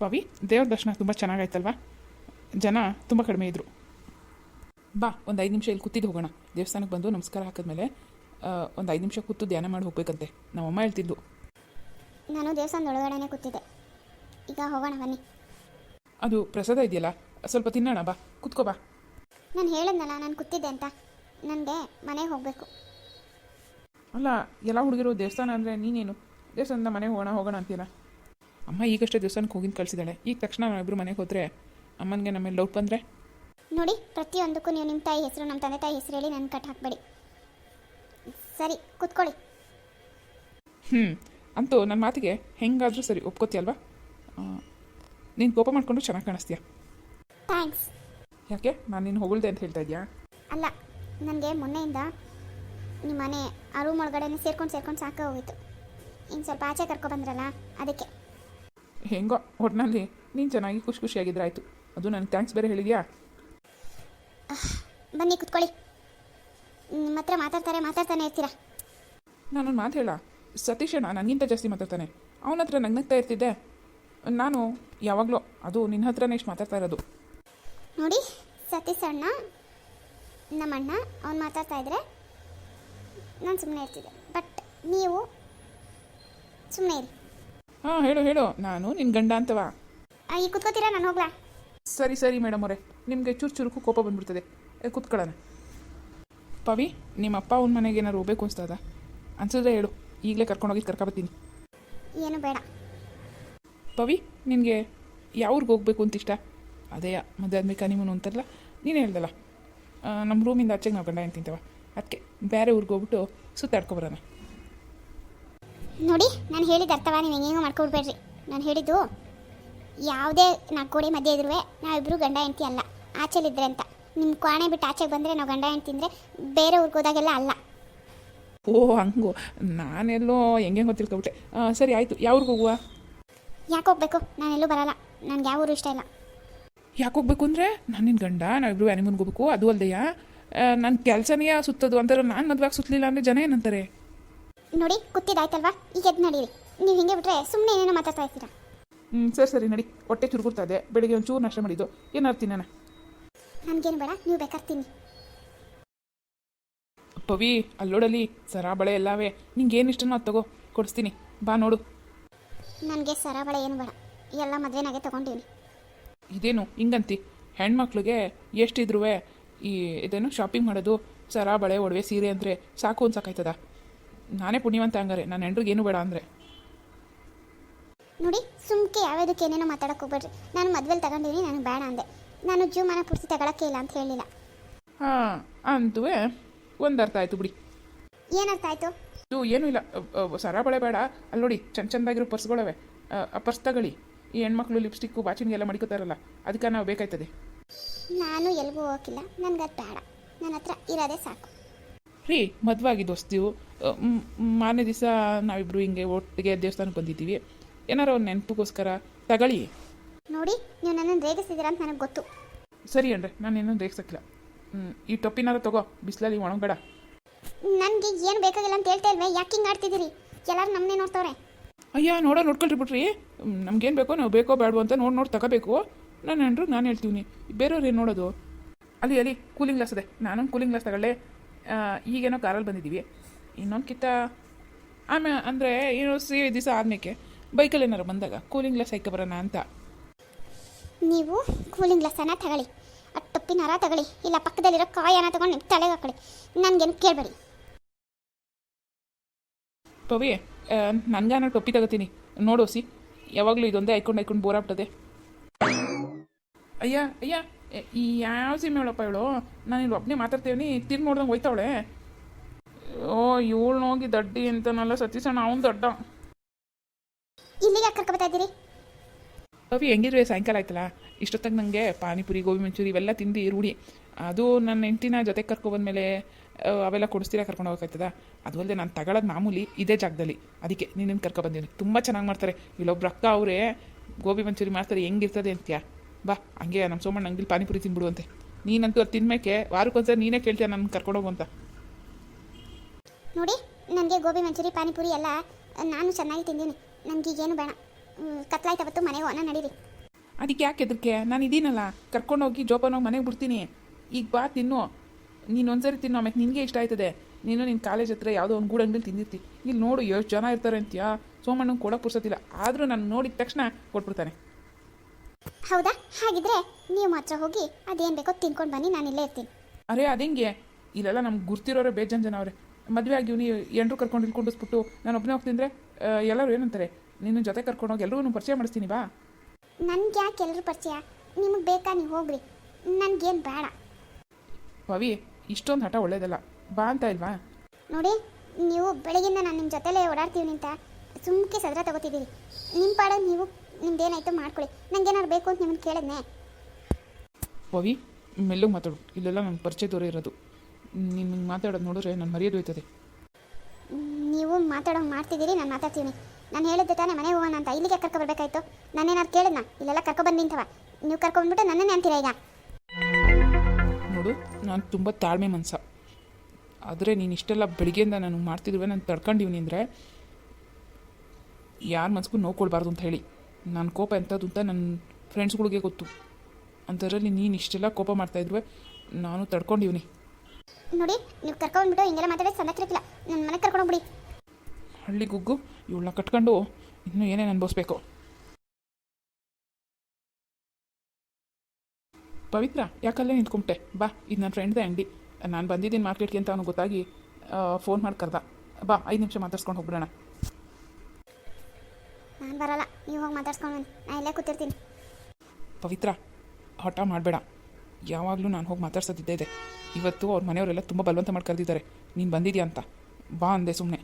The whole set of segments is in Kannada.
ಪವಿ ದೇವ್ರ ದರ್ಶನ ತುಂಬ ಚೆನ್ನಾಗಾಯ್ತಲ್ವಾ? ಜನ ತುಂಬ ಕಡಿಮೆ ಇದ್ದರು ಬಾ ಒಂದು ಐದು ನಿಮಿಷ ಇಲ್ಲಿ ಕೂತಿದ್ದು ಹೋಗೋಣ. ದೇವಸ್ಥಾನಕ್ಕೆ ಬಂದು ನಮಸ್ಕಾರ ಹಾಕಿದ್ಮೇಲೆ ಒಂದು ಐದು ನಿಮಿಷ ಕೂತು ಧ್ಯಾನ ಮಾಡಿ ಹೋಗ್ಬೇಕಂತೆ. ನಮ್ಮಮ್ಮ ಹೇಳ್ತಿದ್ದು ನಾನು ದೇವಸ್ಥಾನದ ಒಳಗಡೆನೆ ಕೂತಿದ್ದೆ. ಈಗ ಹೋಗೋಣ ಬನ್ನಿ. ಅದು ಪ್ರಸಾದ ಇದೆಯಲ್ಲ ಸ್ವಲ್ಪ ತಿನ್ನೋಣ ಬಾ. ಕೂತ್ಕೋ ಬಾ. ನಾನು ಹೇಳಿದ್ನಲ್ಲ ನಾನು ಕೂತಿದ್ದೆ ಅಂತ. ನನಗೆ ಮನೆಗೆ ಹೋಗಬೇಕು. ಅಲ್ಲ ಎಲ್ಲ ಹುಡುಗಿರು ದೇವಸ್ಥಾನ ಅಂದರೆ ನೀನೇನು? ದೇವಸ್ಥಾನದ ಮನೆಗೆ ಹೋಗೋಣ ಹೋಗೋಣ ಅಂತೀರ? ಅಮ್ಮ ಈಗಷ್ಟೇ ದೇವಸ್ಥಾನಕ್ಕೆ ಹೋಗಿ ಕಳಿಸಿದಾಳೆ ಈಗ ತಕ್ಷಣ ನಾವಿಬ್ಬರು ಮನೆಗೆ ಹೋದರೆ ಅಮ್ಮನಿಗೆ ನಮ್ಮ ಲವ್ ಬಂದ್ರೆ? ನೋಡಿ ಪ್ರತಿಯೊಂದಕ್ಕೂ ನೀವು ನಿಮ್ಮ ತಾಯಿ ಹೆಸರು ನಮ್ಮ ತಂದೆ ತಾಯಿ ಹೆಸರು ಹೇಳಿ ನನ್ನ ಕಟ್ ಹಾಕ್ಬೇಡಿ. ಸರಿ ಕೂತ್ಕೊಳ್ಳಿ. ಹ್ಞೂ ಅಂತೂ ನನ್ನ ಮಾತಿಗೆ ಹೆಂಗಾದರೂ ಸರಿ ಒಪ್ಕೋತೀಯಲ್ವಾ ನೀನು ಕೋಪ ಮಾಡಿಕೊಂಡು ಚೆನ್ನಾಗಿ ಕಾಣಿಸ್ತೀಯ. ಥ್ಯಾಂಕ್ಸ್. ಯಾಕೆ? ನಾನು ನೀನು ಹೊಗಳ್ದೆ ಅಂತ ಹೇಳ್ತಾ ಇದೆಯಾ? ಅಲ್ಲ ನನಗೆ ಮೊನ್ನೆಯಿಂದ ನಿಮ್ಮ ಮನೆ ಆ ರೂಮ್ ಒಳಗಡೆ ಸೇರ್ಕೊಂಡು ಸೇರ್ಕೊಂಡು ಸಾಕ ಹೋಯಿತು ಇನ್ನು ಸ್ವಲ್ಪ ಆಚೆ ಕರ್ಕೊಬಂದ್ರಲ್ಲ ಅದಕ್ಕೆ. ಹೆಂಗೋ ಒಟ್ಟಿನಲ್ಲಿ ನೀನು ಚೆನ್ನಾಗಿ ಖುಷಿ ಖುಷಿಯಾಗಿದ್ರೆ ಆಯಿತು ಅದು ನನಗೆ ಥ್ಯಾಂಕ್ಸ್ ಬೇರೆ ಹೇಳಿದ್ಯಾ? ಬನ್ನಿ ಕುತ್ಕೊಳ್ಳಿ. ನಿಮ್ಮ ಹತ್ರ ಮಾತಾಡ್ತಾರೆ ಮಾತಾಡ್ತಾನೆ ಇರ್ತೀರಾ? ನಾನು ಮಾತು ಹೇಳ. ಸತೀಶಣ್ಣ ನನಗಿಂತ ಜಾಸ್ತಿ ಮಾತಾಡ್ತಾನೆ. ಅವನ ಹತ್ರ ನಗ್ನಗ್ತಾ ಇರ್ತಿದ್ದೆ. ನಾನು ಯಾವಾಗಲೂ ಅದು ನಿನ್ನ ಹತ್ರನೇ ಇಷ್ಟು ಮಾತಾಡ್ತಾ ಇರೋದು. ನೋಡಿ ಸತೀಶ್ ಅಣ್ಣ ನಮ್ಮ ಅಣ್ಣ ಅವ್ನು ಮಾತಾಡ್ತಾ ಇದ್ರೆ ನಾನು ಸುಮ್ಮನೆ ಇರ್ತಿದ್ದೆ. ಬಟ್ ನೀವು ಸುಮ್ಮನೆ ಇರಿ. ಹಾಂ ಹೇಳು ಹೇಳು. ನಾನು ನಿನ್ನ ಗಂಡ ಅಂತವಾ? ಈಗ ಕೂತ್ಕೋತೀರಾ? ನಾನು ಹೋಗ್ಲಾ? ಸರಿ ಸರಿ ಮೇಡಮ್ ಅವರೇ. ನಿಮಗೆ ಚೂರು ಚುರುಕು ಕೋಪ ಬಂದ್ಬಿಡ್ತದೆ. ಕುತ್ಕೊಳ್ಳೋಣ. ಪವಿ ನಿಮ್ಮ ಅಪ್ಪ ಅವನ ಮನೆಗೆ ಏನಾದ್ರು ಹೋಗ್ಬೇಕು ಅನ್ಸ್ತದ? ಅನ್ಸಿದ್ರೆ ಹೇಳು. ಈಗಲೇ ಕರ್ಕೊಂಡೋಗಿ ಕರ್ಕೊಬತ್ತೀನಿ. ಏನು ಬೇಡ. ಪವಿ ನಿನಗೆ ಯಾವ ಊರಿಗೆ ಹೋಗ್ಬೇಕು ಅಂತ ಇಷ್ಟ? ಅದೇ ಮದುವೆ ಆದ್ಮೇಲೆ ಕನಿಮೂನು ಅಂತಾರಲ್ಲ ನೀನು ಹೇಳ್ದಲ್ಲ. ನಮ್ಮ ರೂಮಿಂದ ಆಚೆಗೆ ನಾವು ಗಂಡ ಏನು ತಿಂತವ ಅದಕ್ಕೆ ಬೇರೆ ಊರಿಗೆ ಹೋಗ್ಬಿಟ್ಟು ಸುತ್ತಾಡ್ಕೊಬರೋಣ ನೋಡಿ ನಾನು ಹೇಳಿದ ಅರ್ಥವ ನೀವು ಹೆಂಗೆ ಮಾಡ್ಕೊಡ್ಬೇಡ್ರಿ ನಾನು ಹೇಳಿದ್ದು ಯಾವುದೇ ನಾಲ್ಕು ಕೋಡಿ ಮಧ್ಯೆ ಇದ್ರೂ ನಾವಿಬ್ಬರು ಗಂಡ ಹೆಂಡತಿ ಅಲ್ಲ ಆಚೆಲಿದ್ರೆ ಅಂತ. ನಿಮ್ಮ ಕ್ವಾಣೆ ಬಿಟ್ಟು ಆಚೆಗೆ ಬಂದರೆ ನಾವು ಗಂಡ ಹೆಂಡತಿ ಅಂದರೆ ಬೇರೆ ಊರಿಗೆ ಹೋದಾಗೆಲ್ಲ ಅಲ್ಲ. ಓ ಹಂಗು. ನಾನೆಲ್ಲೋ ಹೆಂಗೆ ಗೊತ್ತಿಲ್ಕೊಬಿಟ್ಟೆ ಸರಿ ಆಯಿತು. ಯಾವ ಊರಿಗೆ ಹೋಗುವ? ಯಾಕೆ ಹೋಗ್ಬೇಕು? ನಾನೆಲ್ಲೂ ಬರಲ್ಲ. ನನಗೆ ಯಾವ ಊರು ಇಷ್ಟ ಇಲ್ಲ. ಯಾಕೆ ಹೋಗ್ಬೇಕು ಅಂದರೆ ನಾನು ನಿನ್ನ ಗಂಡ ನಾವಿಬ್ರು ಆ್ಯನಿಮನ್ಗೆ ಹೋಗ್ಬೇಕು ಅದು ಅಲ್ಲದೆಯಾ ನನ್ನ ಕೆಲಸನೇ ಸುತ್ತದು ಅಂತಾರೆ ನಾನು ಮದುವೆ ಸುತ್ತಲಿಲ್ಲ ಅಂದರೆ ಜನ ಏನಂತಾರೆ? ನೋಡಿ ಕುತ್ತಿದಾಯ್ತಲ್ವಾ ಈಗ ಎದ್ದು ನಡೀರಿ. ನೀವು ಹಿಂಗೆ ಬಿಟ್ರೆ ಸುಮ್ಮನೆ ಏನೇನೋ ಮಾತಾಡ್ತಾ ಇರ್ತೀರಾ? ಹ್ಞೂ ಸರಿ ಸರಿ ನಡಿ. ಹೊಟ್ಟೆ ಚುರುಗುರ್ತಾ ಇದೆ. ಬೆಳಿಗ್ಗೆ ಒಂದು ಚೂರು ನಾಷ್ಟ ಮಾಡಿದ್ದು. ಏನಾರು ತಿನ್ನೋಣ. ನನಗೇನು ಬೇಡ ನೀವು ಬೇಕಾದ್ರೆ ತಿನ್ನಿ. ಪವಿ ಅಲ್ಲೋಡಲಿ ಸರ ಬಳೆ ಎಲ್ಲವೇ. ನಿಂಗೆ ಏನು ಇಷ್ಟನೋ ಅದು ತಗೋ ಕೊಡಿಸ್ತೀನಿ. ಬಾ ನೋಡು. ನನಗೆ ಸರ ಬಳೆ ಏನು ಬೇಡ. ಎಲ್ಲ ಮದುವೆನಾಗೆ ತೊಗೊಂಡೀನಿ. ಇದೇನು ಹಿಂಗಂತಿ. ಹೆಣ್ಮಕ್ಳಿಗೆ ಎಷ್ಟಿದ್ರೂ ಈ ಇದೇನು ಶಾಪಿಂಗ್ ಮಾಡೋದು ಸರ ಬಳೆ ಒಡವೆ ಸೀರೆ ಅಂದರೆ ಸಾಕು ಅನ್ಸಕ್ಕಾಯ್ತದ ನಾನೇ ಪುಣ್ಯವಂತ ಹಂಗಾರೆ ನನ್ನ ಹೆಂಡ್ರಿಗೆ ಏನು ಬೇಡ ಅಂದರೆ. ನೋಡಿ ಸುಮ್ಕೆ ಯಾವ್ಯಾವುದಕ್ಕೆ ಏನೇನೋ ಮಾತಾಡಕ್ಕೆ ಹೋಗ್ಬೇಡ್ರಿ. ನಾನು ಮದ್ವೆಲಿ ತಗೊಂಡಿನಿ ನನಗೆ ಬೇಡ ಅಂದೆ. ನಾನು ಜೀವಮಾನ ಪೂರ್ತಿ ತಗೊಳಕ್ಕೆ ಇಲ್ಲ ಅಂತ ಹೇಳಿಲ್ಲ. ಹಾಂ ಅಂತೂ ಒಂದು ಅರ್ಥ ಆಯಿತು ಬಿಡಿ. ಏನರ್ಥ ಆಯಿತು? ಇದು ಏನೂ ಇಲ್ಲ ಅ, ಅ, ಸರ ಬಳೆ ಬೇಡ. ಅಲ್ಲಿ ನೋಡಿ ಚಂದ ಚಂದಾಗಿರೋ ಪರ್ಸ್ಗಳವೆ. ಆ ಪರ್ಸ್ ತಗೊಳ್ಳಿ. ಈ ಹೆಣ್ಮಕ್ಳು ಲಿಪ್ಸ್ಟಿಕ್ಕು ವಾಚಿಂಗ್ ಎಲ್ಲ ಮಡಿಕೋತಾರಲ್ಲ ಅದಕ್ಕೆ ನಾವು ಬೇಕಾಯ್ತದೆ. ನಾನು ಎಲ್ಗೂ ಹೋಗಿಲ್ಲ ನನಗೆ ಅದು ಬೇಡ. ನನ್ನ ಹತ್ರ ಇರೋದೇ ಸಾಕು. ರೀ ಮದುವೆ ಆಗಿದ್ದು ಹೊಸ್ತೀವು ಮಾರನೇ ದಿವಸ ನಾವಿಬ್ರು ಹಿಂಗೆ ಒಟ್ಟಿಗೆ ದೇವಸ್ಥಾನಕ್ಕೆ ಬಂದಿದ್ದೀವಿ. ಏನಾರ ಒಂದು ನೆನಪಿಗೋಸ್ಕರ ತಗೊಳ್ಳಿ. ನೋಡಿ ನೀವು ನನ್ನನ್ನು ರೇಗಿಸಿದ್ದೀರಾ ಅಂತ ನನಗೆ ಗೊತ್ತು. ಸರಿ ಅಂದ್ರೆ ನಾನು ಏನೂ ರೇಗಿಸಕ್ಕಿಲ್ಲ. ಹ್ಞೂ ಈ ಟೊಪ್ಪಿನಾರ ತಗೋ ಬಿಸಿಲಲ್ಲಿ ಒಣಗಬೇಡ. ನನಗೆ ಏನು ಬೇಕಾಗಿಲ್ಲ ಅಂತ ಹೇಳ್ತಾ ಇಲ್ವೇ ಯಾಕೆ ಹಿಂಗೆ ಆಡ್ತಿದ್ದೀರಿ? ಎಲ್ಲರೂ ನಮ್ಮನ್ನೇ ನೋಡ್ತವ್ರೆ. ಅಯ್ಯ ನೋಡೋ ನೋಡ್ಕೊಳ್ರಿ ಬಿಟ್ರಿ ನಮ್ಗೇನು ಬೇಕೋ ನಾವು ಬೇಕೋ ಬೇಡವೋ ಅಂತ ನೋಡಿ ನೋಡಿ ತಗೋಬೇಕು. ನಾನು ಹೆಂಡ್ರು ನಾನು ಹೇಳ್ತೀವಿ ಬೇರೆಯವ್ರು ಏನು ನೋಡೋದು? ಅಲ್ಲಿ ಅಲ್ಲಿ ಕೂಲಿಂಗ್ ಗ್ಲಾಸ್ ಅದೇ ನಾನು ಕೂಲಿಂಗ್ ಗ್ಲಾಸ್ ತಗೊಳ್ಳೆ. ಈಗೇನೋ ಕಾರಲ್ಲಿ ಬಂದಿದ್ದೀವಿ. ಇನ್ನೊಂದು ಕಿತ್ತ ಆಮೇಲೆ ಅಂದರೆ ಏನು ಸಿ ದಿವಸ ಆದ್ಮೇಲೆ ಬೈಕಲ್ಲಿ ಏನಾರು ಬಂದಾಗ ಕೂಲಿಂಗ್ ಗ್ಲಾಸ್ ಹೈಕ ಬರೋಣ ಅಂತ. ನೀವು ಕೂಲಿಂಗ್ ಗ್ಲಾಸನ್ನು ತಗೊಳ್ಳಿ. ಆ ಟೊಪ್ಪಿನ ಹರ ತಗೊಳ್ಳಿ. ಇಲ್ಲ ಪಕ್ಕದಲ್ಲಿರೋ ಕಾಯನ್ನ ತಗೊಂಡು ನಿಮ್ಮ ತಲೆಗೆ ಹಾಕೊಳ್ಳಿ. ನನಗೇನು ಕೇಳಬೇಡಿ. ಪವಿ ನಾನು ಟೊಪ್ಪಿ ತಗೋತೀನಿ. ನೋಡು ಸಿ ಯಾವಾಗಲೂ ಇದೊಂದೇ ಐಕೊಂಡು ಐಕೊಂಡು ಬೋರ್ ಆಗ್ತದೆ ಅಯ್ಯ ಅಯ್ಯ ಈ ಯಾವ ಸಿಮ್ ಹೇಳಪ್ಪ ಇವಳು? ನಾನು ಇಲ್ಲಿ ಒಬ್ಬನೇ ಮಾತಾಡ್ತೀವಿ ತಿರ್ಗಿ ನೋಡ್ದಂಗೆ ಹೋಯ್ತಾವಳೆ. ಓ ಇವಳು ಹೋಗಿ ದಡ್ಡಿ ಅಂತನಲ್ಲ ಸತೀಶಣ್ಣ ಅವನು ದೊಡ್ಡ. ಇಲ್ಲಿಗೆ ಕರ್ಕೊ ಬರ್ತಾ ಇದ್ದೀರಿ? ಅವಿ ಹೆಂಗಿದ್ರೆ? ಸಾಯಂಕಾಲ ಆಯ್ತಲ್ಲ? ಇಷ್ಟೊತ್ತಾಗ ನನಗೆ ಪಾನಿಪುರಿ ಗೋಬಿ ಮಂಚೂರಿ ಇವೆಲ್ಲ ತಿಂದು ರೂಢಿ. ಅದು ನನ್ನ ಹೆಂಡ್ತಿನ ಜೊತೆ ಕರ್ಕೊಬಂದ್ಮೇಲೆ ಅವೆಲ್ಲ ಕೊಡಿಸ್ತೀರಾ ಕರ್ಕೊಂಡು ಹೋಗೋಕ್ಕಾಯ್ತದ ಅದು ಅಲ್ಲದೆ ನಾನು ತಗೊಳ್ಳೋದು ಮಾಮೂಲಿ ಇದೇ ಜಾಗದಲ್ಲಿ. ಅದಕ್ಕೆ ನಿನ್ನನ್ನು ಕರ್ಕೊಬಂದೀನಿ ತುಂಬ ಚೆನ್ನಾಗಿ ಮಾಡ್ತಾರೆ. ಇಲ್ಲೊಬ್ರು ಅಕ್ಕ ಅವರೇ ಗೋಬಿ ಮಂಚೂರಿ ಮಾಡ್ತಾರೆ. ಹೆಂಗಿರ್ತದೆ ಅಂತ್ಯಾ? ಬಾ ಹಂಗೆ ನಮ್ಮ ಸೋಮಣ್ಣ ಅಂಗಡಿ ಪಾನಿಪುರಿ ತಿನ್ಬಿಡು ಅಂತೆ. ನೀನಂತೂ ಅದು ತಿನ್ಮೇಕೆ ವಾರಕ್ಕೊಂದ್ಸರಿ ನೀನೇ ಕೇಳ್ತೀಯ ನನ್ನ ಕರ್ಕೊಂಡೋಗು ಅಂತ. ನೋಡಿ ನನಗೆ ಗೋಬಿ ಮಂಚೂರಿ ಪಾನಿಪುರಿ ಎಲ್ಲ ನಾನು ಚೆನ್ನಾಗಿ ತಿಂದೀನಿ. ನನಗೆ ಈಗೇನು ಬೇಡ ಕತ್ಲಾಯ್ತವತ್ತು ಮನೆಗೆ ಹೋಗೋಣ ನಡೀರಿ. ಅದಕ್ಕೆ ಯಾಕೆ ಎದಕ್ಕೆ ನಾನು ಇದೀನಲ್ಲ ಕರ್ಕೊಂಡೋಗಿ ಜೋಪಾನೋಗಿ ಮನೆಗೆ ಬಿಡ್ತೀನಿ. ಈಗ ಬಾ ತಿನ್ನು. ನೀನು ಒಂದ್ಸರಿ ತಿನ್ನು ಆಮೇಲೆ ನಿನಗೆ ಇಷ್ಟ ಆಯ್ತದೆ. ನೀನು ನಿನ್ನ ಕಾಲೇಜ್ ಹತ್ರ ಯಾವುದೋ ಒಂದು ಗೂಡು ಅಂಗಡಿಲಿ ತಿಂದಿರ್ತಿ. ಇಲ್ಲಿ ನೋಡು ಎಷ್ಟು ಜನ ಇರ್ತಾರೆ ಅಂತೀಯಾ? ಸೋಮಣ್ಣಂಗೆ ಕೊಡೋಕೆ ಪುರ್ಸೋತಿಲ್ಲ. ಆದರೂ ನಾನು ನೋಡಿದ ತಕ್ಷಣ ಕೊಟ್ಬಿಡ್ತಾನೆ. ಹೌದಾ? ಹಾಗಿದ್ರೆ ನೀವು ಮಾತ್ರ ಹೋಗಿ ಅದೇನು ಬೇಕೋ ತಿನ್ಕೊಂಡು ಬನ್ನಿ ನಾನು ಇಲ್ಲೇ ಇರ್ತೀನಿ. ಅರೆ ಅದೇಂಗೆ? ಇಲ್ಲೆಲ್ಲ ನಮ್ಗೆ ಗುರ್ತಿರೋರೆ ಬೇಜಾನ್ ಜನ ಅವ್ರೆ. ಮದುವೆ ಆಗಿವ್ನಿ ಎಂಟ್ರು ಕರ್ಕೊಂಡು ಇಲ್ಲಿ ಕುಂಡಿಸ್ಬಿಟ್ಟು ನಾನು ಒಬ್ಬನೇ ಹೋಗ್ತಿದ್ರೆ ಎಲ್ಲರೂ ಏನಂತಾರೆ? ನಿನ್ನ ಜೊತೆ ಕರ್ಕೊಂಡೋಗಿ ಎಲ್ರಿಗೂ ಪರಿಚಯ ಮಾಡಿಸ್ತೀನಿ ಬಾ. ನನ್ಗೆ ಯಾಕೆ ಎಲ್ಲರೂ ಪರಿಚಯ? ನಿಮಗೆ ಬೇಕಾ ನೀವು ಹೋಗ್ರಿ. ನನಗೇನು ಬೇಡ. ಪವಿ ಇಷ್ಟೊಂದು ಹಠ ಒಳ್ಳೇದಲ್ಲ. ಬಾ ಅಂತ ಇಲ್ವಾ? ನೋಡಿ ನೀವು ಬೆಳಗಿಂದ ನಾನು ನಿಮ್ಮ ಜೊತೆಲೇ ಓಡಾಡ್ತೀವಿ ನಿಂತ ಸುಮ್ಕೆ ಸದ್ರ ತಗೋತಿದ್ದೀರಿ. ನಿಮ್ಮ ಪಾಡ ನೀವು ನಿಮ್ದೇನಾಯ್ತು ಮಾಡ್ಕೊಳ್ಳಿ. ನಂಗೇನಾದ್ರು ಬೇಕು ಅಂತ ನಿಮ್ಮನ್ನು ಕೇಳಿದ್ನೆ. ಪವಿ ಮೆಲ್ಲಗೆ ಮಾತಾಡು. ಇಲ್ಲೆಲ್ಲ ನನ್ನ ದೂರ ಇರೋದು. ನಿನ್ನ ಮಾತಾಡೋದು ನೋಡಿದ್ರೆ ನಾನು ಮರ್ಯಾದೆ ಹೋಯ್ತದೆ. ನೀವು ಮಾತಾಡೋಂಗೆ ಮಾಡ್ತಿದ್ದೀರಿ ನಾನು ಮಾತಾಡ್ತೀನಿ. ನಾನು ಹೇಳಿದ್ದೆ ತಾನೇ ಮನೆ ಹೋಗೋಣ ಅಂತ. ಇಲ್ಲಿಗೆ ಕರ್ಕೊ ಬರ್ಬೇಕಾಯ್ತು. ನಾನೇನಾದ್ರು ಕೇಳಿದ್ನ? ಇಲ್ಲೆಲ್ಲ ಕರ್ಕೊಬಂದು ನಿಂತವ ನೀವು ಕರ್ಕೊಂಡ್ಬಿಟ್ಟು ನನ್ನನ್ನೇ ಅಂತೀರಾ ಈಗ? ನೋಡು ನಾನು ತುಂಬ ತಾಳ್ಮೆ ಮನಸ. ಆದರೆ ನೀನು ಇಷ್ಟೆಲ್ಲ ಬೆಳಿಗ್ಗೆಯಿಂದ ನಾನು ಮಾಡ್ತಿದ್ವಿ ನಾನು ತಡ್ಕೊಂಡಿವ್ನಿ ಅಂದರೆ ಯಾರ ಮನ್ಸಿಗೂ ನೋವು ಕೊಡಬಾರ್ದು ಅಂತ ಹೇಳಿ. ನನ್ನ ಕೋಪ ಎಂಥದ್ದು ಅಂತ ನನ್ನ ಫ್ರೆಂಡ್ಸ್ಗಳಿಗೆ ಗೊತ್ತು. ಅಂಥದ್ರಲ್ಲಿ ನೀನು ಇಷ್ಟೆಲ್ಲ ಕೋಪ ಮಾಡ್ತಾಯಿದ್ರು ನಾನು ತಡ್ಕೊಂಡಿವ್ನಿ. ನೋಡಿ ನೀವು ಕರ್ಕೊಂಡ್ಬಿಟ್ಟು ಹಿಂಗೆಲ್ಲ ಮಾತಾಡೋದು ಸಂದಕ್ಕಿರಕ್ಕಿಲ್ಲ ನನ್ನ ಮನೆಗೆ ಕರ್ಕೊಂಡೋಗ್ಬಿಡಿ ಹಳ್ಳಿ ಗುಗ್ಗು ಇವಳನ್ನ ಕಟ್ಕೊಂಡು ಇನ್ನೂ ಏನೇನು ಅನುಭವಿಸ್ಬೇಕು? ಪವಿತ್ರ ಯಾಕಲ್ಲೇ ನಿಂತ್ಕೊಂಬಿಟ್ಟೆ? ಬಾ ಇದು ನನ್ನ ಫ್ರೆಂಡ್ದೇ ಅಂಗಡಿ. ನಾನು ಬಂದಿದ್ದೀನಿ ಮಾರ್ಕೆಟ್ಗೆ ಅಂತ ಅವನು ಗೊತ್ತಾಗಿ ಫೋನ್ ಮಾಡಿ ಕರ್ದ. ಬಾ ಐದು ನಿಮಿಷ ಮಾತಾಡ್ಸ್ಕೊಂಡು ಹೋಗ್ಬಿಡೋಣ. ನಾನು ಬರಲ್ಲ ನೀವು ಹೋಗಿ ಮಾತಾಡ್ಸ್ಕೊಂಡು ನಾನು ಇಲ್ಲೇ ಕೂತಿರ್ತೀನಿ. ಪವಿತ್ರ ಹಠ ಮಾಡಬೇಡ. ಯಾವಾಗಲೂ ನಾನು ಹೋಗಿ ಮಾತಾಡ್ಸೋದಿದ್ದೇ ಇದೆ. ಇವತ್ತು ಅವ್ರ ಮನೆಯವರೆಲ್ಲ ತುಂಬ ಬಲವಂತ ಮಾಡಿ ಕರೆದಿದ್ದಾರೆ. ನೀನು ಬಂದಿದ್ಯಾ ಅಂತ. ಬಾ ಅಂದೆ ಸುಮ್ಮನೆ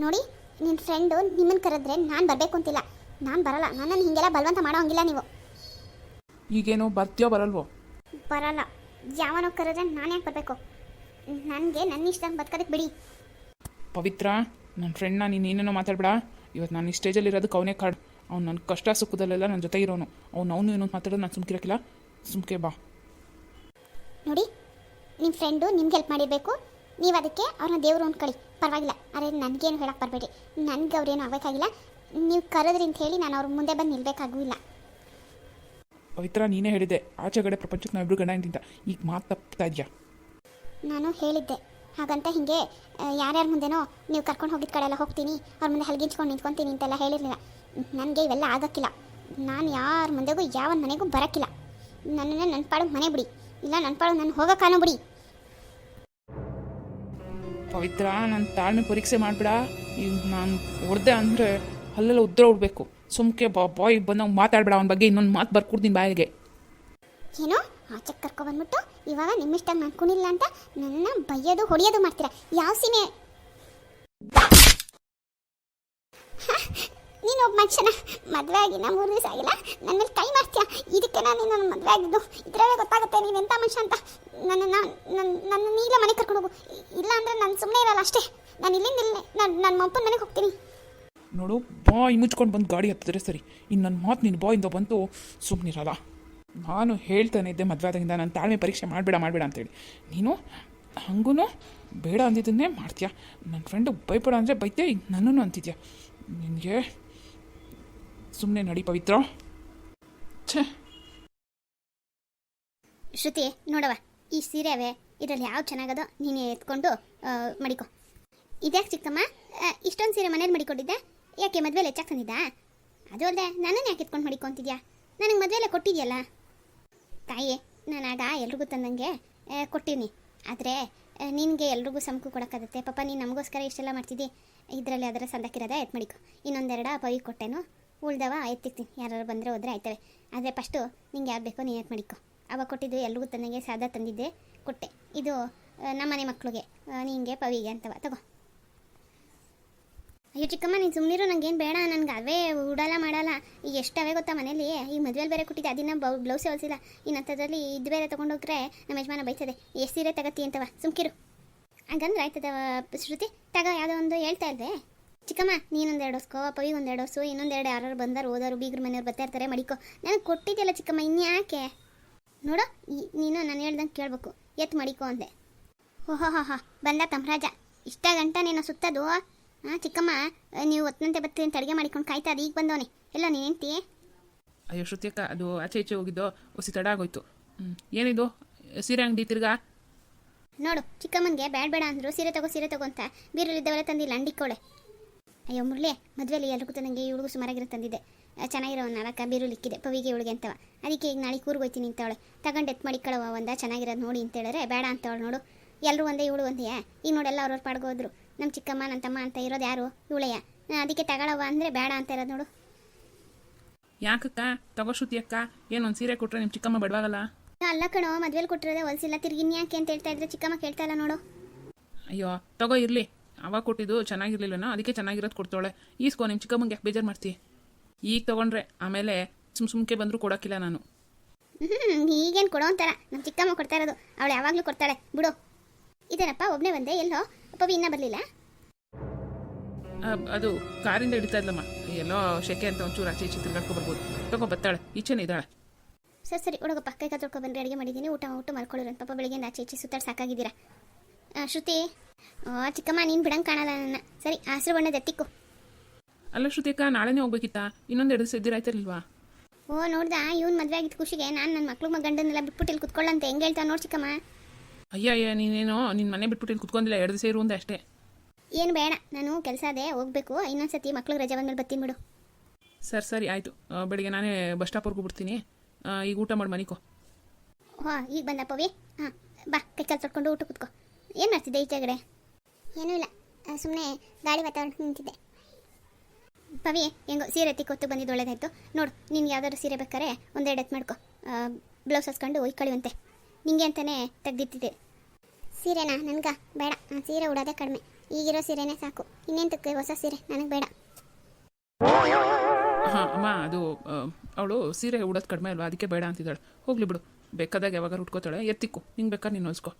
ನೋಡಿ ನಿನ್ನ ಫ್ರೆಂಡು ನಿಮ್ಮನ್ನು ಕರೆದ್ರೆ ನಾನು ಬರಬೇಕು ಅಂತಿಲ್ಲ. ನಾನು ಬರಲ್ಲ. ನನ್ನನ್ನು ಹೀಗೆಲ್ಲ ಬಲವಂತ ಮಾಡೋ ಹಂಗಿಲ್ಲ ನೀವು. ಈಗೇನೋ ಬರ್ತೀಯೋ ಬರಲ್ವೋ? ಬರಲ್ಲ. ಯಾವನೋ ಕರೆದ್ರೆ ನಾನು ಯಾಕೆ ಬರಬೇಕು? ನನಗೆ ನನ್ನ ಇಷ್ಟ ಬದುಕೋದಕ್ಕೆ ಬಿಡಿ. ಪವಿತ್ರ ನನ್ನ ಫ್ರೆಂಡ್ನ ನೀನು ಏನೇನೋ ಮಾತಾಡ್ಬೇಡ. ಇವತ್ತು ನಾನು ಈ ಸ್ಟೇಜಲ್ಲಿ ಇರೋದಕ್ಕೆ ಅವನೇ ಕಾರ್ಡ್ ಅವ್ನು ನನ್ನ ಕಷ್ಟ ಸುಖದಲ್ಲೆಲ್ಲ ನನ್ನ ಜೊತೆ ಇರೋನು. ಅವ್ನು ಅವನು ಏನೋ ಮಾತಾಡೋದು ನಾನು ಸುಮ್ಕಿರಕ್ಕಿಲ್ಲ. ಸುಮ್ಕೆ ಬಾ. ನೋಡಿ ನಿಮ್ಮ ಫ್ರೆಂಡು ನಿಮ್ಗೆ ಹೆಲ್ಪ್ ಮಾಡಿರಬೇಕು. ನೀವು ಅದಕ್ಕೆ ಅವ್ರನ್ನ ದೇವರು ಅಂದ್ಕೊಳ್ಳಿ ಪರವಾಗಿಲ್ಲ. ಅರೆ ನನಗೇನು ಹೇಳಕ್ಕೆ ಬರಬೇಡಿ. ನನಗೆ ಅವ್ರೇನು ಆಗಬೇಕಾಗಿಲ್ಲ ನೀವು ಕರೆದ್ರಿ ಅಂತ ಹೇಳಿ ನಾನು ಅವ್ರ ಮುಂದೆ ಬಂದು ನಿಲ್ಬೇಕಾಗೂ ಪವಿತ್ರ ನೀನೇ ಹೇಳಿದೆ ಆಚೆಗಡೆ ಪ್ರಪಂಚಕ್ಕೆ ನಾವಿಬ್ರು ಗಂಡ ಅಂತ ಈಗ ಮಾತು ತಪ್ತಾ ಇದೆಯಾ? ನಾನು ಹೇಳಿದ್ದೆ. ಹಾಗಂತ ಹಿಂಗೆ ಯಾರ್ಯಾರ ಮುಂದೆನೋ ನೀವು ಕರ್ಕೊಂಡು ಹೋಗಿದ್ದ ಕಡೆ ಎಲ್ಲ ಹೋಗ್ತೀನಿ. ಅವ್ರ ಮುಂದೆ ಹಲಗಿಂಚ್ಕೊಂಡು ನಿಂತ್ಕೊತೀನಿ ಅಂತೆಲ್ಲ ಹೇಳಿರಲಿಲ್ಲ. ನನಗೆ ಇವೆಲ್ಲ ಆಗಕ್ಕಿಲ್ಲ. ನಾನು ಯಾರ ಮುಂದೆಗೂ ಯಾವ ಮನೆಗೂ ಬರೋಕ್ಕಿಲ್ಲ. ನನ್ನನ್ನು ನನ್ನ ಪಾಡು ಮನೆ ಬಿಡಿ. ಇಲ್ಲ ನನ್ನ ಪಾಡು ನಾನು ಹೋಗೋಕ್ಕಾನೋ ಬಿಡಿ ಪವಿತ್ರ ನನ್ನ ತಾಳ್ಮೆ ಪರೀಕ್ಷೆ ಮಾಡಿಬಿಡ. ಈಗ ನಾನು ಹೊಡೆದೆ ಅಂದರೆ ಅಲ್ಲೆಲ್ಲ ಉದ್ರ ಉಡಬೇಕು ಸುಮ್ಕೆ ಬಾ ಬಾಯ್ ಬಂದಾಗ ಮಾತಾಡ್ಬೇಡ ಅವನ ಬಗ್ಗೆ ಇನ್ನೊಂದು ಮಾತು ಬರ್ಕೊಡ್ತೀನಿ ಬಾಯಿಗೆ. ಏನೋ? ಆಚೆ ಕರ್ಕೊಬಂದ್ಬಿಟ್ಟು ಇವಾಗ ನಿಮ್ಮಿಷ್ಟ ನಾನು ಕುಣಿಲ್ಲ ಅಂತ ನನ್ನ ಬೈಯೋದು ಹೊಡೆಯೋದು ಮಾಡ್ತೀರಾ? ಯಾವ ಸೀಮೆ? ನೀನು ಒಬ್ಬ ಮನುಷ್ಯನ ಮದುವೆ ಆಗಿ ನಾ ಮೂರು ದಿವಸ ಆಗಿಲ್ಲ ನನ್ನ ಮೇಲೆ ಕೈ ಮಾಡ್ತೀಯ? ಇದಕ್ಕೆ ನಾನು ನನ್ನ ಮದುವೆ ಆಗಿದ್ದು. ಇದರಲ್ಲೇ ಗೊತ್ತಾಗುತ್ತೆ ನೀನು ಎಂಥ ಮನುಷ್ಯ ಅಂತ. ನನ್ನ ನನ್ನ ನನ್ನ ನೀಲ ಮನೆ ಕರ್ಕೊಂಡು ಹೋಗು. ಇಲ್ಲ ಅಂದರೆ ನಾನು ಸುಮ್ಮನೆ ಇರಲ್ಲ ಅಷ್ಟೇ. ನಾನು ಇಲ್ಲಿಂದ ಇಲ್ಲೇ ನಾನು ನನ್ನ ಮಪ್ಪನ ಮನೆಗೆ ಹೋಗ್ತೀನಿ. ನೋಡು ಬಾ ಮುಚ್ಕೊಂಡು ಬಂದು ಗಾಡಿ ಹತ್ತಿದ್ರೆ ಸರಿ. ಇನ್ನು ನನ್ನ ಮಾತು ನಿನ್ನ ಬಾಯಿಂದ ಬಂತು ಸುಮ್ಮನಿರಲ್ಲ ನಾನು ಹೇಳ್ತಾನೆ ಇದ್ದೆ ಮದುವೆ ಆದಾಗಿಂದ. ನಾನು ತಾಳ್ಮೆ ಪರೀಕ್ಷೆ ಮಾಡಬೇಡ ಮಾಡಬೇಡ ಅಂತೇಳಿ. ನೀನು ಹಂಗೂ ಬೇಡ ಅಂದಿದ್ದನ್ನೇ ಮಾಡ್ತೀಯ. ನನ್ನ ಫ್ರೆಂಡು ಬೈಬೇಡ ಅಂದರೆ ಬೈತೆ ನನ್ನೂ ಅಂತಿದ್ಯಾ? ನಿನಗೆ ಸುಮ್ಮನೆ ನಡಿ ಪವಿತ್ರ. ಶ್ರುತಿ ನೋಡವ ಈ ಸೀರೆ ಇದ್ರಲ್ಲಿ ಇದರಲ್ಲಿ ಯಾವ್ದು ಚೆನ್ನಾಗದೋ ನೀನೇ ಎತ್ಕೊಂಡು ಮಡಿಕೊ. ಇದ್ಯಾಕೆ ಚಿಕ್ಕಮ್ಮ? ಇಷ್ಟೊಂದು ಸೀರೆ ಮನೇಲಿ ಮಡಿಕೊಂಡಿದ್ದೆ. ಯಾಕೆ ಮದ್ವೆಲೆ ಹೆಚ್ಚಾಗಿ ತಂದಿದ್ದಾ? ಅದು ಅಲ್ಲದೆ ನನ್ನನ್ನು ಯಾಕೆ ಎತ್ಕೊಂಡು ಮಡಿಕೊಂತಿದ್ಯಾ ನನಗೆ ಮದ್ವೆಲೆ ಕೊಟ್ಟಿದ್ಯಲ್ಲ? ತಾಯಿ, ನಾನು ಆಗ ಎಲ್ರಿಗೂ ತಂದಂಗೆ ಕೊಟ್ಟಿನಿ ಆದರೆ ನಿನಗೆ ಎಲ್ರಿಗೂ ಸಮಕು ಕೊಡೋಕ್ಕಾಗತ್ತೆ. ಪಾಪ, ನೀನು ನಮಗೋಸ್ಕರ ಇಷ್ಟೆಲ್ಲ ಮಾಡ್ತಿದ್ದಿ. ಇದರಲ್ಲಿ ಅದರ ಸಂದಕ್ಕಿರೋದ ಎತ್ ಮಡಿಕೊ. ಇನ್ನೊಂದೆರಡ ಪವಿ ಕೊಟ್ಟೆನು? ಉಳ್ದವ ಎತ್ತಿಕ್ತೀನಿ ಯಾರು ಬಂದರೆ ಹೋದರೆ ಆಯ್ತವೆ. ಆದರೆ ಫಸ್ಟು ನಿಂಗೆ ಯಾರು ಬೇಕೋ ನೀನು ಮಡಿಕೊ? ಅವಾಗ ಕೊಟ್ಟಿದ್ದು ಎಲ್ರಿಗೂ ತನಗೆ ಸಾದ ತಂದಿದ್ದೆ ಕೊಟ್ಟೆ. ಇದು ನಮ್ಮನೆ ಮಕ್ಕಳಿಗೆ ನಿಂಗೆ ಪವಿಗೆ ಅಂತವ. ತಗೋ. ಅಯ್ಯೋ ಚಿಕ್ಕಮ್ಮ, ನೀನು ಸುಮ್ಮನಿರು ನಂಗೇನು ಬೇಡ. ನನಗೆ ಅವೇ ಉಡಲ್ಲ ಮಾಡಲ್ಲ ಈಗ ಎಷ್ಟವೇ ಗೊತ್ತಾ ಮನೇಲಿ? ಈ ಮದುವೆಲಿ ಬೇರೆ ಕೊಟ್ಟಿದ್ದೆ. ಅದನ್ನ ಬೌ ಬ್ಲೌಸೇ ಹೊಲಿಸಿಲ್ಲ. ಇನ್ನು ಅಂಥದ್ರಲ್ಲಿ ಇದು ಬೇರೆ ತೊಗೊಂಡೋಗ್ರೆ ನಮ್ಮ ಯಜಮಾನ ಬೈತದೆ. ಎಷ್ಟು ಸೀರೆ ತಗತ್ತಿ ಅಂತವ? ಸುಮ್ಕಿರು. ಹಂಗಂದ್ರೆ ಆಯ್ತದ ಶ್ರುತಿ? ತಗೋ, ಯಾವುದೋ ಒಂದು ಹೇಳ್ತಾ ಇದ್ದೆ ಚಿಕ್ಕಮ್ಮ ನೀನೊಂದೆರಡು ಹೊಸ್ಕೋ ಪವಿ ಒಂದೆರಡು ಹೊಸು ಇನ್ನೊಂದೆರಡು ಯಾರು ಬಂದಾರು ಓದೋರು ಬೀಗ್ರ ಮನೆಯವ್ರು ಬರ್ತಾ ಇರ್ತಾರೆ ಮಡಿಕೋ. ನನಗೆ ಕೊಟ್ಟಿದ್ದೆಲ್ಲ ಚಿಕ್ಕಮ್ಮ ಇನ್ಯಾಕೆ? ನೋಡು ನೀನು ನಾನು ಹೇಳ್ದಂಗೆ ಕೇಳಬೇಕು. ಎತ್ ಮಡಿಕೋ ಅಂದೆ. ಓಹೋ ಹೋ ಹೋ ಬಂದ ತಮ್ರಾಜ. ಇಷ್ಟ ಗಂಟ ನೀನು ಸುತ್ತದು? ಹಾಂ ಚಿಕ್ಕಮ್ಮ ನೀವು ಹೊತ್ತಂತೆ ಬರ್ತೀನಿ ಅಂತ ಅಡುಗೆ ಮಾಡಿಕೊಂಡು ಕಾಯ್ತಾ ಅದು ಈಗ ಬಂದವನೆ. ಎಲ್ಲ ನೀನು ಹೆಂಡ್ತಿ? ಅಯ್ಯೋ ಶ್ರುತಿಯಕ್ಕ ಅದು ಆಚೆ ಈಚೆ ಹೋಗಿದ್ದು ಹೊಸಿ ತಡ ಆಗೋಯ್ತು ಏನಿದು? ಸೀರೆ ಅಂಗಡಿ ತಿರ್ಗಾ? ನೋಡು ಚಿಕ್ಕಮ್ಮನಿಗೆ ಬೇಡ ಬೇಡ ಅಂದ್ರು ಸೀರೆ ತಗೋ ಸೀರೆ ತಗೋ ಅಂತ. ಬೀರಲ್ಲಿದ್ದವರೇ ತಂದಿಲ್ಲ ಅಂಡಿಕೋಳೆ ಅಯ್ಯೋ ಮುರಳಿ ಮದುವೆಲಿ ಎಲ್ರಿಗೂ ನನಗೆ ಇವಳಿಗೂ ಸುಮಾರಾಗಿರೋ ತಂದಿದ್ದೆ. ಚೆನ್ನಾಗಿರೋ ಒಂದು ನಾಲ್ಕು ಬೀರು ಲಿಕ್ಕಿದೆ. ಪವಿಗೆ ಇವಳಿಗೆ ಅಂತವ. ಅದಕ್ಕೆ ಈಗ ನಾಳೆ ಕೂರ್ಗೆ ಹೋಯ್ತೀನಿ ಅಂತವಳೆ. ತಗೊಂಡು ಎತ್ ಮಾಡಿಕೊಳ್ಳವ ಒಂದ ಚೆನ್ನಾಗಿರೋದು ನೋಡಿ ಅಂತ ಹೇಳಿದ್ರೆ ಬೇಡ ಅಂತವಳು ನೋಡು. ಎಲ್ಲರೂ ಒಂದೇ ಇವಳು ಒಂದೇ. ಈಗ ನೋಡೆಲ್ಲ ಅವ್ರವ್ರ ಪಾಡ್ಗೋದ್ರು ನಮ್ಮ ಚಿಕ್ಕಮ್ಮ ನನ್ನ ತಮ್ಮ ಅಂತ ಇರೋದು ಯಾರು? ಇವಳೆಯ ಅದಕ್ಕೆ ತಗೊಳವ ಅಂದರೆ ಬೇಡ ಅಂತ ಇರೋದು ನೋಡು. ಯಾಕಕ್ಕ? ತಗೋ ಶ್ರುತಿ ಅಕ್ಕ. ಏನೊಂದು ಸೀರೆ ಕೊಟ್ರೆ ನಿಮ್ಮ ಚಿಕ್ಕಮ್ಮ ಬಡವಾಗಲ್ಲ? ಅಲ್ಲ ಕಣೋ ಮದ್ವೆಲಿ ಕೊಟ್ಟಿರೋದೇ ಹೊಲ್ಸಿಲ್ಲ. ತಿರ್ಗಿನ್ಯಾಕೆ ಅಂತ ಹೇಳ್ತಾ ಇದ್ರೆ ಚಿಕ್ಕಮ್ಮ ಕೇಳ್ತಾ ಇಲ್ಲ ನೋಡು. ಅಯ್ಯೋ ತಗೋ ಇರಲಿ. ಅವಾಗ ಕೊಟ್ಟಿದ್ದು ಚೆನ್ನಾಗಿರ್ಲಿಲ್ಲನೋ ಅದಕ್ಕೆ ಚೆನ್ನಾಗಿರೋದು ಕೊಡ್ತಾಳೆ ಈಸ್ಕೋ ನಿಮ್ಮ ಚಿಕ್ಕಮ್ಮಂಗೆ ಯಾಕೆ ಬೇಜಾರು ಮಾಡ್ತಿ? ಈಗ ತಗೊಂಡ್ರೆ ಆಮೇಲೆ ಸುಮ್ ಸುಮ್ಕೆ ಬಂದರೂ ಕೊಡೋಕ್ಕಿಲ್ಲ ನಾನು. ಈಗೇನು ಕೊಡೋ ಅಂತಾರ ನಮ್ಮ ಚಿಕ್ಕಮ್ಮ ಕೊಡ್ತಾ ಇರೋದು. ಅವಳು ಯಾವಾಗಲೂ ಕೊಡ್ತಾಳೆ. ಬಿಡು. ಇದೇನಪ್ಪ ಒಬ್ಬನೇ ಬಂದೆ ಎಲ್ಲೋ? ಪವಿ ಇನ್ನೂ ಬರಲಿಲ್ಲ? ಅದು ಕಾರಿಂದ ಹಿಡಿತಾ ಇದ್ಲಮ್ಮ. ಎಲ್ಲೋ ಶೆಕೆ ಅಂತ ಒಂಚೂರು ಆಚೆ ಈಚೆ ತಿರ್ಗಾಡ್ಕೊ ಬರ್ಬೋದು. ತಗೋ ಬರ್ತಾಳೆ. ಈಚೆನೇ ಇದ್ದಾಳೆ. ಸರಿ ಸರಿ. ಹುಡುಗ ಕೈ ಕೈ ಬಂದರೆ. ಅಡುಗೆ ಮಾಡಿದ್ದೀನಿ. ಊಟ ಊಟ ಮಾಡ್ಕೊಳ್ಳೋರು ಪಾಪ ಬೆಳಿಗ್ಗೆ ಆಚೆ ಈಚೆ ಸುತ್ತಾಡಿ ಸಾಕಾಗಿದ್ದೀರಾ ಶ್ರುತಿ. ಓ ಚಿಕ್ಕಮ್ಮ ನೀನು ಬಿಡಂಗೆ ಕಾಣಲ್ಲ ನನ್ನ. ಸರಿ ಹಸಿರು ಬಣ್ಣದ ಎತ್ತಿಕ್ಕು. ಅಲ್ಲ ಶ್ರುತಿಕ ನಾಳೆನೇ ಹೋಗ್ಬೇಕಿತ್ತಾ? ಇನ್ನೊಂದು ಎರಡು ದಿವಸ ಇದ್ದಿರಾಯ್ತಿರ್ಲಿಲ್ವಾ ಓ ನೋಡ್ದ ಇವ್ನು ಮದುವೆ ಆಗಿದ್ದು ಖುಷಿಗೆ ನಾನು ನನ್ನ ಮಕ್ಳು ಮಗಂಡನ್ನೆಲ್ಲ ಗಂಡನ್ನೆಲ್ಲ ಬಿಟ್ಬಿಟ್ಟು ಇಲ್ಲಿ ಕುತ್ಕೊಳ್ಳಂತೆ. ಹೆಂಗೆ ಹೇಳ್ತಾ ನೋಡಿ ಚಿಕ್ಕಮ್ಮ. ಅಯ್ಯ ಅಯ್ಯ ನೀನೇನೋ ನಿನ್ನ ಮನೆ ಬಿಟ್ಬಿಟ್ಟು ಇಲ್ಲಿ ಕುತ್ಕೊಂಡಿಲ್ಲ ಎರಡು ದಿವಸ ಇರು ಅಂದೆ ಅಷ್ಟೇ. ಏನು ಬೇಡ ನಾನು ಕೆಲಸ ಅದೇ ಹೋಗ್ಬೇಕು. ಇನ್ನೊಂದ್ಸತಿ ಮಕ್ಳಿಗೆ ರಜೆ ಬಂದ್ಮೇಲೆ ಬರ್ತೀನಿ ಬಿಡು. ಸರಿ ಸರಿ ಆಯಿತು. ಬೆಳಿಗ್ಗೆ ನಾನೇ ಬಸ್ ಸ್ಟಾಪ್ವರೆಗೂ ಬಿಡ್ತೀನಿ. ಆ, ಈಗ ಊಟ ಮಾಡಿ ಮನಿಕೋ ಹಾಂ ಈಗ ಬಂದ ಪವಿ? ಹಾಂ ಬಾ ಕೈ ಕಾಲು ತೊಟ್ಕೊಂಡು ಊಟ ಕುತ್ಕೋ. ಏನು ಮಾಡ್ತಿದ್ದೆ ಈಚೆಗಡೆ ಏನೂ ಇಲ್ಲ. ಸುಮ್ಮನೆ ಗಾಳಿ ವಾತಾವರಣ ನಿಂತಿದ್ದೆ. ಪವಿ, ಹೆಂಗೋ ಸೀರೆ ತಿಕ್ಕೊತ್ತು ಬಂದಿದ್ದು ಒಳ್ಳೇದಾಯ್ತು. ನೋಡು, ನಿನ್ಗೆ ಯಾವ್ದಾದ್ರು ಸೀರೆ ಬೇಕಾರೆ ಒಂದೆರಡು ಎತ್ತು ಮಾಡ್ಕೊ. ಬ್ಲೌಸ್ ಹಸ್ಕೊಂಡು ಒಯ್ಕಳಿವಂತೆ ನಿಂಗೆ ಅಂತಲೇ ತೆಗ್ದಿಟ್ಟಿದ್ದೆ. ಸೀರೆನಾ? ನನಗ? ಬೇಡ. ಸೀರೆ ಉಡೋದೇ ಕಡಿಮೆ. ಈಗಿರೋ ಸೀರೆನೇ ಸಾಕು. ಇನ್ನೇನು ತಕ್ಕ ಹೊಸ ಸೀರೆ? ನನಗೆ ಬೇಡ. ಅಮ್ಮ, ಅದು ಅವಳು ಸೀರೆ ಉಡೋದು ಕಡಿಮೆ ಅಲ್ವಾ? ಅದಕ್ಕೆ ಬೇಡ ಅಂತಿದ್ದಾಳೆ. ಹೋಗ್ಲಿ ಬಿಡು. ಬೇಕಾದಾಗ ಯಾವಾಗ ಉಟ್ಕೋತಾಳೆ. ಎತ್ತಿಕ್ಕು. ನಿಂಗೆ ಬೇಕಾದ್ರೆ ನೀನು ಹೊಲ್ಸ್ಕೊ.